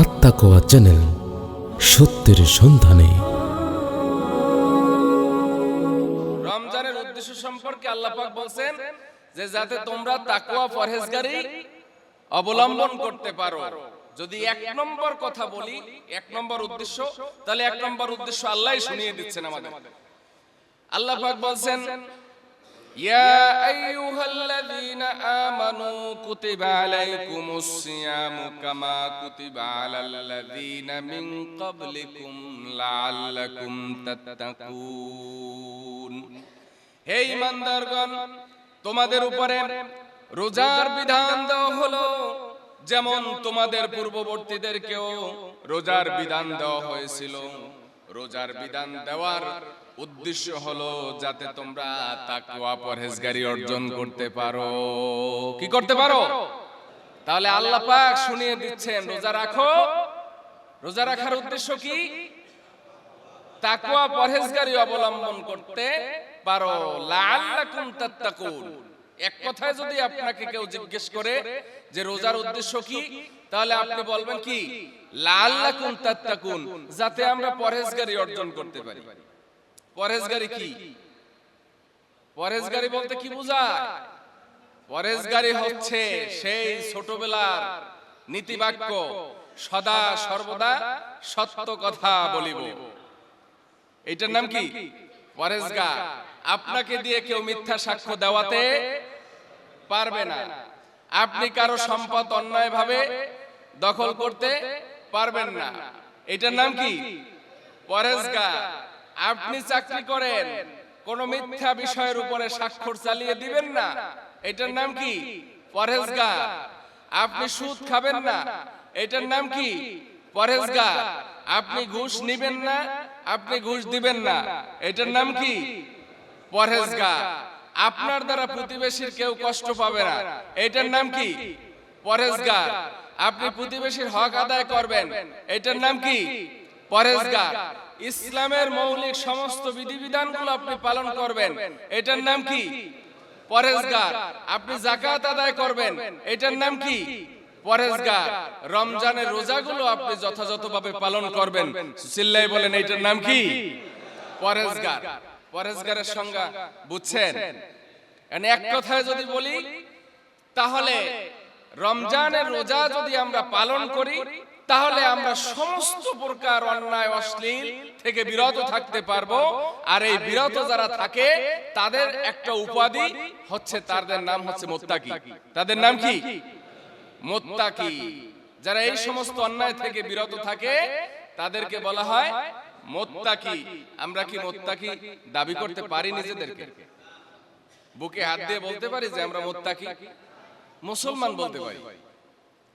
আত্মাকোয়া channel সত্যের সন্ধানে। রমজানের উদ্দেশ্য সম্পর্কে আল্লাহ বলছেন যে যাতে তোমরা তাকওয়া পরহেজগারি অবলম্বন করতে পারো। যদি এক নম্বর কথা বলি, এক নম্বর উদ্দেশ্য, তাহলে এক নম্বর উদ্দেশ্য আল্লাহই শুনিয়ে দিচ্ছেন আমাদের। আল্লাহ পাক বলছেন ইয়া আইয়ুহাল্লাযীনা আমানু কুতিবা আলাইকুমুস সিয়ামু কামা কুতিবা আলাল্লাযীনা মিন ক্বাবলিকুম লাআল্লাকুম তাত্তাকুন হে ইমানদারগণ, তোমাদের উপরে রোজার বিধান দেওয়া হলো, যেমন তোমাদের পূর্ববর্তীদেরকেও রোজার বিধান দেওয়া হয়েছিল। রোজার বিধান দেওয়ার উদ্দেশ্য হলো যাতে তোমরা তাকওয়া পরহেজগারি অর্জন করতে পারো। কি করতে পারো? তাহলে আল্লাহ পাক শুনিয়ে দিচ্ছেন, রোজা রাখো। রোজা রাখার উদ্দেশ্য কি? তাকওয়া পরহেজগারি অবলম্বন করতে পারো। লাআল্লাকুম তাত্তাকুন। এক কথায় যদি আপনাকে কেউ জিজ্ঞেস করে যে রোজার উদ্দেশ্য কি? তাহলে আপনি বলবেন কি? তাত্তাকুন যাতে আমরা পরহেজগারি অর্জন করতে পারি। পরহেজগারি কি? পরহেজগারি বলতে কি বোঝায়? পরেশগারি হচ্ছে সেই ছোটবেলার নীতিবাক্য। সদা সর্বদা সত্য কথা বলিব। এটার নাম কি? পরেশগার আপনাকে দিয়ে কেউ মিথ্যা সাক্ষ্য দেওয়াতে পারবে না। আপনি কারও সম্পদ অন্যায় ভাবে দখল করতে পারবেন না। এটার নাম কি? আপনি চাকরি করেন কোন মিথ্যা বিষয়ের উপরে স্বাক্ষর চালিয়ে দিবেন না। এটার নাম কি? আপনি সুদ খাবেন না। এটার নাম কি? আপনি ঘুষ নিবেন না। আপনি ঘুষ দিবেন না। এটার নাম কি? পরহেজগার আপনার দ্বারা প্রতিবেশীর কেউ কষ্ট পাবে না। এটার নাম কি? পরহেজগার আপনি প্রতিবেশীর হক আদায় করবেন। এটার নাম কি? পরহেজগার ইসলামের মৌলিক সমস্ত বিধিবিধানগুলো আপনি পালন করবেন। এটার নাম কি? পরহেজগার আপনি জাকাত আদায় করবেন। এটার নাম কি? পরহেজগার রমজানের রোজাগুলো আপনি যথাযথভাবে পালন করবেন। চিল্লাই বলেন এটার নাম কি? পরহেজগার পরহেজগারের সংজ্ঞা বুঝছেন? মানে এক কথায় যদি বলি তাহলে রমজানের রোজা যদি আমরা পালন করি তাহলে আমরা সমস্ত প্রকার অন্যায় অশ্লীল থেকে বিরত থাকতে পারব। আর এই বিরত যারা থাকে তাদের একটা উপাধি হচ্ছে তাদের নাম হচ্ছে মোত্তাকি। তাদের নাম কি? মোত্তাকি। যারা এই সমস্ত অন্যায় থেকে বিরত থাকে তাদেরকে বলা হয় মোত্তাকি আমরা কি মোত্তাকি দাবি করতে পারি নিজেদেরকে? বুকে হাত দিয়ে বলতে পারি যে আমরা মোত্তাকি? মুসলমান বলতে পারি।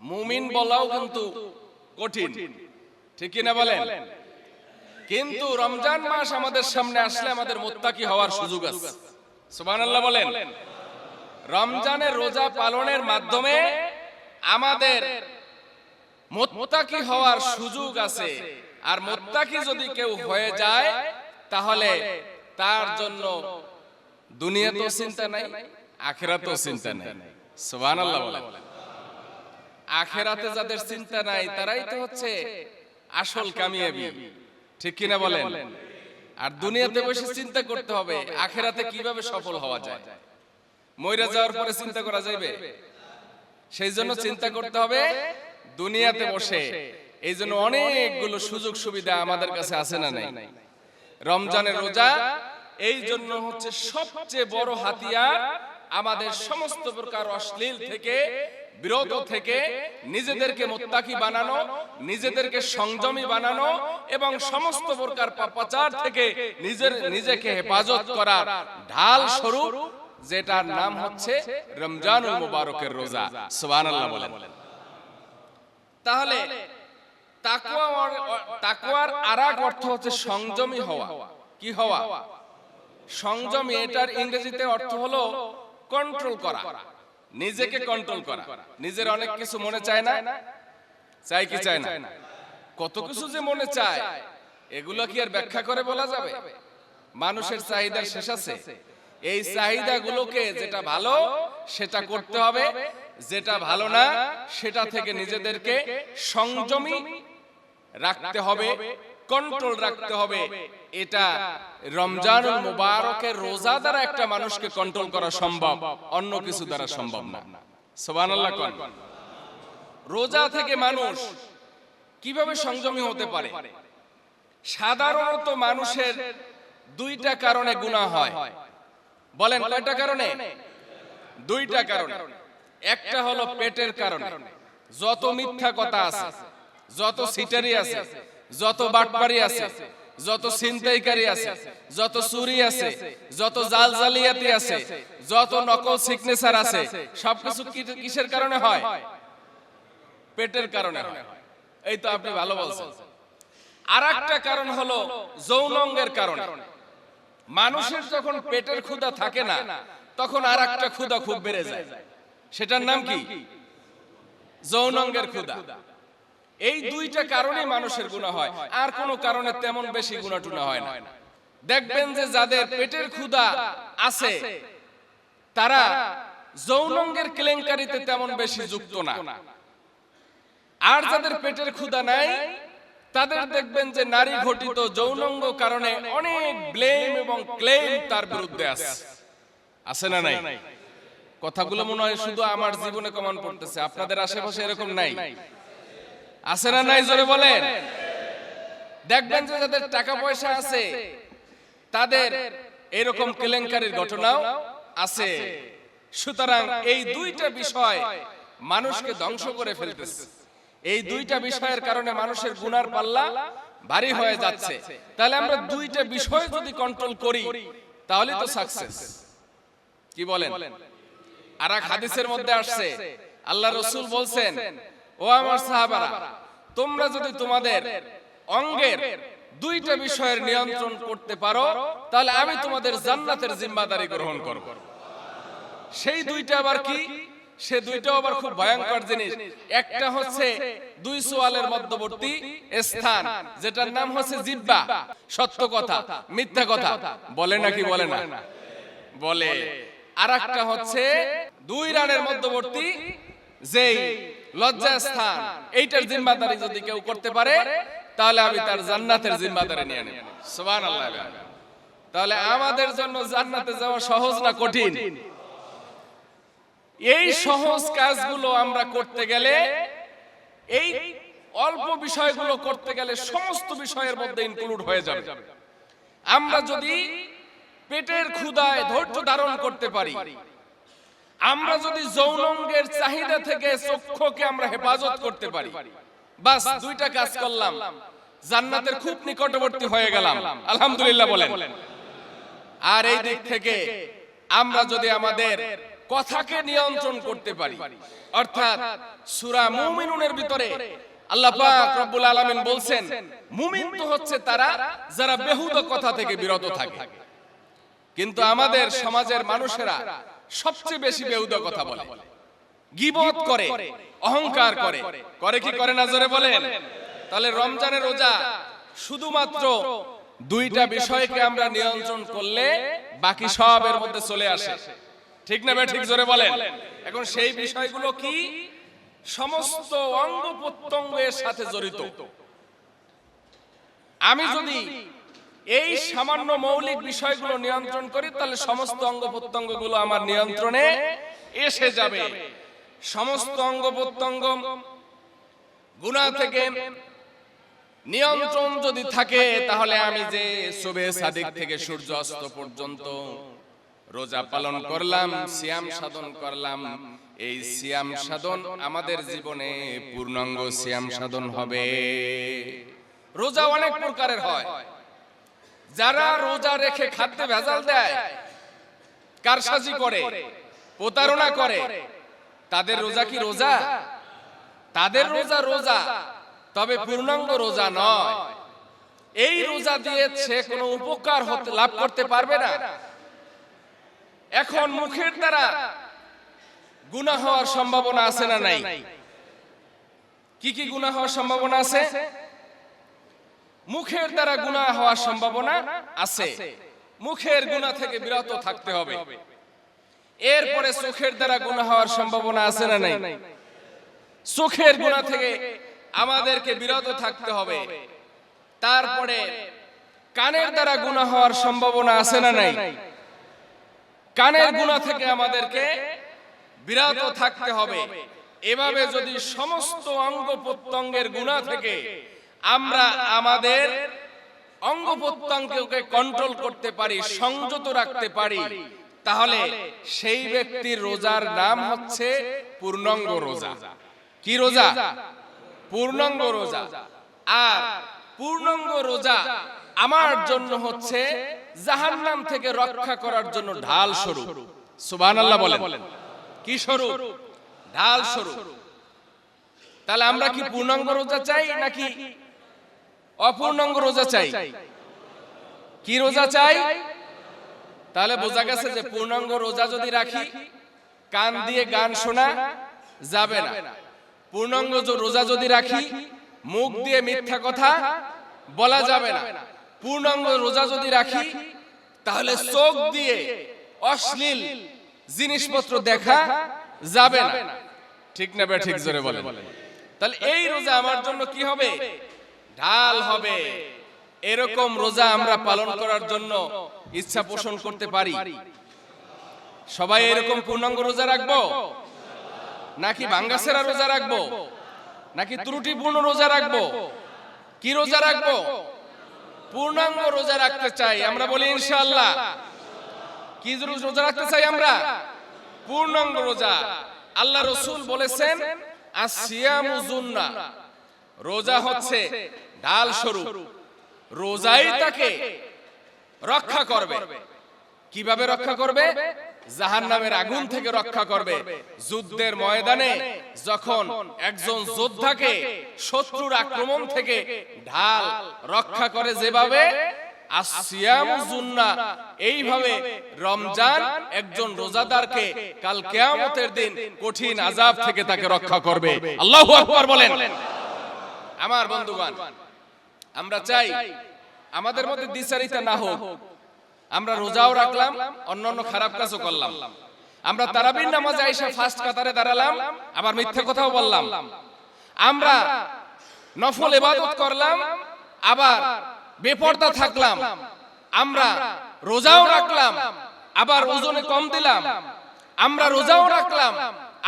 মুমিন বলাও কিন্তু কঠিন। ঠিক কি না বলেন? কিন্তু রমজান মাস আমাদের সামনে আসলে আমাদের মোত্তাকি হওয়ার সুযোগ আছে। সুবহানাল্লাহ বলেন। রমজানের রোজা পালনের মাধ্যমে আমাদের মোত্তাকি হওয়ার সুযোগ আছে। আর মোত্তাকি যদি কেউ হয়ে যায়, তাহলে তার জন্য দুনিয়াতেও চিন্তা নাই, আখেরাতেও চিন্তা নাই। সুবহানাল্লাহ বলেন। আখেরাতে যাদের চিন্তা নাই, তারাই তো হচ্ছে আসল কামিয়াবি। ঠিক কিনা বলেন? আর দুনিয়াতে বসে চিন্তা করতে হবে, আখেরাতে কীভাবে সফল হওয়া যায়? মইরা যাওয়ার পরে চিন্তা করা যাবে সেই জন্য চিন্তা করতে হবে, দুনিয়াতে বসে এই জন্য অনেকগুলো সুযোগ সুবিধা আমাদের কাছে আছে না নাই? রমজানের রোজা এই জন্য হচ্ছে সবচেয়ে বড় হাতিয়ার আমাদের সমস্ত প্রকার অশ্লীল থেকে বিরত থেকে নিজেদেরকে মোত্তাকি বানানো নিজেদেরকে সংযমী বানানো এবং সমস্ত প্রকার পাপাচার থেকে নিজের নিজেকে হেফাজত করার ঢাল স্বরূপ যেটার নাম হচ্ছে রমজানুল মুবারকের রোজা। সুবহানাল্লাহ বলেন। তাহলে তাকওয়ার তাকওয়ার আরেক অর্থ হচ্ছে সংযমী হওয়া। কি হওয়া? সংযমী এটার ইংরেজিতে অর্থ হলো কন্ট্রোল করা। নিজেকে কন্ট্রোল করা। নিজের অনেক কিছু মনে চায় না? চাই কি চায় না? কত কিছু যে মনে চায়। এগুলো কি আর ব্যাখ্যা করে বলা যাবে? মানুষের চাহিদার শেষ আছে। এই চাহিদাগুলোকে যেটা ভালো সেটা করতে হবে। যেটা ভালো না সেটা থেকে নিজেদেরকে সংযমী রাখতে হবে কন্ট্রোল রাখতে হবে। এটা রমজানুল মুবারকের রোজা দ্বারা একটা মানুষকে কন্ট্রোল করা সম্ভব অন্য কিছু দ্বারা সম্ভব না। সুবহানাল্লাহ কোন। রোজা থেকে মানুষ কীভাবে সংযমী হতে পারে? সাধারণত মানুষের দুইটা কারণে গুনাহ হয়। বলেন কয়টা কারণে? দুইটা কারণে। একটা হলো পেটের কারণে। যত মিথ্যা কথা আছে। যত সিটারি আছে যত বাটপারি আছে যত ছিনতাইকারী আছে যত চুরি আছে যত জাল জালিয়াতি আছে যত নকল সিগনেচার আছে সবকিছু কিসের কারণে হয় পেটের কারণে হয় এই তো আপনি ভালো বলছেন। আর একটা কারণ হলো যৌনঙ্গের কারণে। মানুষের যখন পেটের ক্ষুধা থাকে না তখন আর একটা ক্ষুধা খুব বেড়ে যায়। সেটার নাম কি? যৌনঙ্গের ক্ষুধা। এই দুইটা কারণে মানুষের গুণা হয়। আর কোনো কারণে তেমন বেশি গুণা টুনা হয় না। দেখবেন যে যাদের পেটের ক্ষুধা আছে, তারা যৌনঙ্গের কেলেঙ্কারিতে তেমন বেশি যুক্ত না। আর যাদের পেটের ক্ষুধা নাই, তাদের দেখবেন যে নারী ঘটিত যৌনঙ্গ কারণে অনেক ব্লেম এবং ক্লেম তার বিরুদ্ধে আছে। আছে না নাই? কথাগুলো মনে হয় শুধু আমার জীবনে কমান পড়তেছে, আপনাদের আশেপাশে এরকম নাই। আছে না নাই জোরে বলেন? দেখবেন যে যাদের টাকা পয়সা আছে তাদের এরকম কেলেঙ্কারির ঘটনাও আছে। সুতরাং এই দুইটা বিষয় মানুষকে ধ্বংস করে ফেলতেছে। এই দুইটা বিষয়ের কারণে মানুষের গুনার পাল্লা ভারী হয়ে যাচ্ছে। তাহলে আমরা দুইটা বিষয় যদি কন্ট্রোল করি তাহলে তো সাকসেস কি বলেন? আর এক হাদিসের মধ্যে আসছে আল্লাহ রসুল বলছেন ও আমার সাহাবারা, তোমরা যদি তোমাদের অঙ্গের দুইটা বিষয়ের নিয়ন্ত্রণ করতে পারো, তাহলে আমি তোমাদের জান্নাতের জিম্মাদারি গ্রহণ করব। সেই দুইটা আবার কি? সে দুইটা আবার খুব ভয়ঙ্কর জিনিস। একটা হচ্ছে দুই সোয়ালের মধ্যবর্তী স্থান, যেটার নাম হচ্ছে জিব্বা। সত্য কথা, মিথ্যা কথা, বলে নাকি বলে না? বলে। আর হচ্ছে দুই রানের মধ্যবর্তী যেই লজ্জা স্থান এইটার জিম্মাদারি যদি কেউ করতে পারে তাহলে আমি তার জান্নাতের জিম্মাদারি নিয়ে নেব। সুবহানাল্লাহ তাহলে আমাদের জন্য জান্নাতে যাওয়া সহজ না কঠিন? এই সহজ কাজগুলো আমরা করতে গেলে এই অল্প বিষয়গুলো করতে গেলে সমস্ত বিষয়ের মধ্যে ইনক্লুড হয়ে যাবে। আমরা যদি পেটের ক্ষুধায় ধৈর্য ধারণ করতে পারি আমরা যদি যৌনঙ্গের চাহিদা থেকে চক্ষুকে আমরা হেফাজত করতে পারি। বাস দুইটা কাজ করলাম। জান্নাতের খুব নিকটবর্তী হয়ে গেলাম। আলহামদুলিল্লাহ বলেন। আর এই দিক থেকে আমরা যদি আমাদের কথাকে নিয়ন্ত্রণ করতে পারি। অর্থাৎ সূরা মুমিনুনের ভিতরে আল্লাহ পাক রব্বুল আলামিন বলছেন মুমিন তো হচ্ছে তারা যারা বেহুদা কথা থেকে বিরত থাকে। কিন্তু আমাদের সমাজের মানুষেরা সবচেয়ে বেশি বেহুদা কথা বলে। গিবত করে অহংকার করে। করে। কি করে না জোরে বলেন? তাহলে রমজানের রোজা শুধুমাত্র দুইটা বিষয়কে আমরা নিয়ন্ত্রণ করলে বাকি সব এর মধ্যে চলে আসে। ঠিক না ভাই ঠিক জোরে বলেন। এখন সেই বিষয়গুলো কি সমস্ত অঙ্গ প্রত্যঙ্গের সাথে জড়িত? আমি যদি এই সামান্য মৌলিক বিষয়গুলো নিয়ন্ত্রণ করি, তাহলে সমস্ত অঙ্গ প্রত্যঙ্গগুলো আমার নিয়ন্ত্রণে এসে যাবে। সমস্ত অঙ্গ প্রত্যঙ্গ গুণা থেকে নিয়ন্ত্রণ যদি থাকে, তাহলে আমি যে শুভে সাদিক থেকে সূর্য অস্ত পর্যন্ত রোজা পালন করলাম, সিয়াম সাধন করলাম, এই সিয়াম সাধন আমাদের জীবনে পূর্ণাঙ্গ সিয়াম সাধন হবে। রোজা অনেক প্রকারের হয়। যারা রোজা রেখে খাদ্যে ভেজাল দেয়, কারসাজি করে, প্রতারণা করে, তাদের রোজা কি রোজা? তাদের রোজা রোজা, তবে পূর্ণাঙ্গ রোজা নয়। এই রোজা দিয়ে সে কোনো উপকার হতে লাভ করতে পারবে না। এখন মুখের দ্বারা গুনাহ হওয়ার সম্ভাবনা আছে না নাই? কি কি গুনাহ হওয়ার সম্ভাবনা আছে? মুখের দ্বারা গুনাহ হওয়ার সম্ভাবনা আছে। মুখের গুনাহ থেকে বিরত থাকতে হবে। এরপরে চোখের দ্বারা গুণা হওয়ার সম্ভাবনা আছে না নাই? চোখের গুণা থেকে আমাদেরকে বিরত থাকতে হবে। তারপরে কানের দ্বারা গুণা হওয়ার সম্ভাবনা আছে না নাই? কানের গুণা থেকে আমাদেরকে বিরত থাকতে হবে। এভাবে যদি সমস্ত অঙ্গ প্রত্যঙ্গের গুণা থেকে আমরা আমাদের অঙ্গ প্রত্যঙ্গকে কন্ট্রোল করতে পারি, সংযত রাখতে পারি। তাহলে সেই ব্যক্তির রোজার নাম হচ্ছে পূর্ণাঙ্গ রোজা। কি রোজা? পূর্ণাঙ্গ রোজা। আর পূর্ণাঙ্গ রোজা আমার জন্য হচ্ছে জাহান্নাম থেকে রক্ষা করার জন্য ঢাল স্বরূপ। সুবহানাল্লাহ বলেন। কি স্বরূপ? ঢাল স্বরূপ। তাহলে আমরা কি পূর্ণাঙ্গ রোজা চাই নাকি অপূর্ণাঙ্গ রোজা চাই। কি রোজা চাই? তাহলে বোঝা গেছে যে পূর্ণাঙ্গ রোজা যদি রাখি কান দিয়ে গান শোনা যাবে না। পূর্ণাঙ্গ রোজা যদি রাখি মুখ দিয়ে মিথ্যা কথা বলা যাবে না। পূর্ণাঙ্গ রোজা যদি রাখি তাহলে চোখ দিয়ে অশ্লীল জিনিসপত্র দেখা যাবে না। ঠিক না বে ঠিক জোরে বলে তাহলে এই রোজা আমার জন্য কি হবে? ঢাল হবে। এরকম রোজা আমরা পালন করার জন্য ইচ্ছা পোষণ করতে পারি। সবাই এরকম পূর্ণাঙ্গ রোজা রাখব? নাকি ভাঙ্গাসেরা রোজা রাখব? নাকি ত্রুটিপূর্ণ রোজা রাখব? কি রোজা রাখব? পূর্ণাঙ্গ রোজা রাখতে চাই আমরা বলি ইনশাআল্লাহ। কি রোজা রাখতে চাই আমরা? পূর্ণাঙ্গ রোজা। আল্লাহ রসুল বলেছেন আসিয়ামু জুন্না রোজা হচ্ছে ঢাল স্বরূপ। রোজাই তাকে রক্ষা করবে। কীভাবে রক্ষা করবে? জাহান্নামের আগুন থেকে রক্ষা করবে। যুদ্ধের ময়দানে যখন একজন যোদ্ধাকে শত্রুর আক্রমণ থেকে ঢাল রক্ষা করে যেভাবে এইভাবে রমজান একজন রোজাদারকে কাল কেয়ামতের দিন কঠিন আজাব থেকে তাকে রক্ষা করবে। আল্লাহু আকবার বলেন। আমার বন্ধুগণ আমরা চাই আমাদের মধ্যে দ্বিচারিতা না হোক। আমরা রোজাও রাখলাম অন্যান্য খারাপ কাজও করলাম। আমরা তারাবির নামাজে আইসা ফার্স্ট কাতারে দাঁড়ালাম আবার মিথ্যা কথাও বললাম। আমরা নফল ইবাদত করলাম আবার বেপর্দা থাকলাম। আমরা রোজাও রাখলাম আবার ওজনে কম দিলাম। আমরা রোজাও রাখলাম।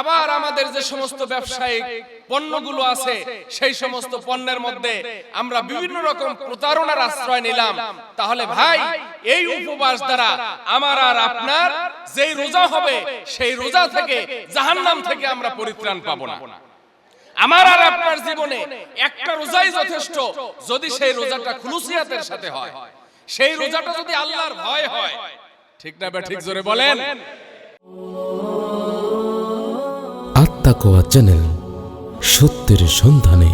আবার আমাদের যে সমস্ত ব্যবসায়িক পণ্যগুলো আছে সেই সমস্ত পণ্যের মধ্যে আমরা বিভিন্ন রকম প্রতারণার আশ্রয় নিলাম। তাহলে ভাই এই উপবাস দ্বারা আমার আর আপনার যেই রোজা হবে সেই রোজা থেকে জাহান্নাম থেকে আমরা পরিত্রাণ পাবো না। আমার আর আপনার জীবনে একটা রোজাই যথেষ্ট। যদি সেই রোজাটা খুলুসিয়াতের সাথে হয় সেই রোজাটা যদি আল্লাহর ভয় হয় ঠিক না ঠিক জোরে বলেন। আত্মাকোয়া চ্যানেল সত্যের সন্ধানে।